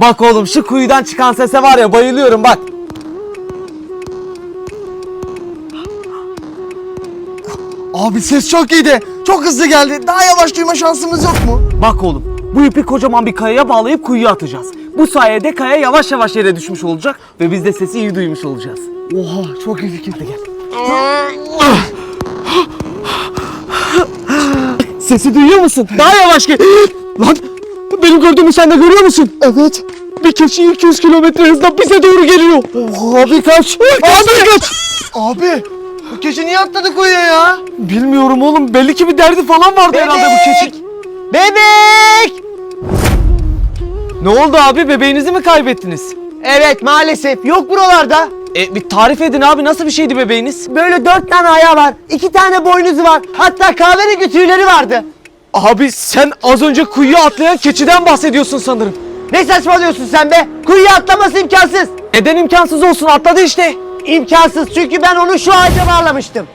Bak oğlum şu kuyudan çıkan sese var ya bayılıyorum bak. Abi ses çok iyiydi. Çok hızlı geldi. Daha yavaş duyma şansımız yok mu? Bak oğlum bu ipi kocaman bir kayaya bağlayıp kuyuya atacağız. Bu sayede kaya yavaş yavaş yere düşmüş olacak ve biz de sesi iyi duymuş olacağız. Oha çok iyi fikir. Hadi gel. Sesi duyuyor musun? Daha yavaş gel. Lan benim gördüğümü sen de görüyor musun? Evet. Bir keçi 200 kilometre hızla bize doğru geliyor. Oha abi kaç. Abi kaç. Abi bu keçi niye atladı kuyuya ya? Bilmiyorum oğlum belli ki bir derdi falan vardı herhalde bu keçi. Bebek! Ne oldu abi bebeğinizi mi kaybettiniz? Evet maalesef yok buralarda. E bir tarif edin abi nasıl bir şeydi bebeğiniz? Böyle dört tane ayağı var, iki tane boynuzu var, hatta kahverengi tüyleri vardı. Abi sen az önce kuyuya atlayan keçiden bahsediyorsun sanırım. Ne saçmalıyorsun sen be? Kuyuya atlaması imkansız. Neden imkansız olsun atladı işte. İmkansız çünkü ben onu şu ağaca bağlamıştım.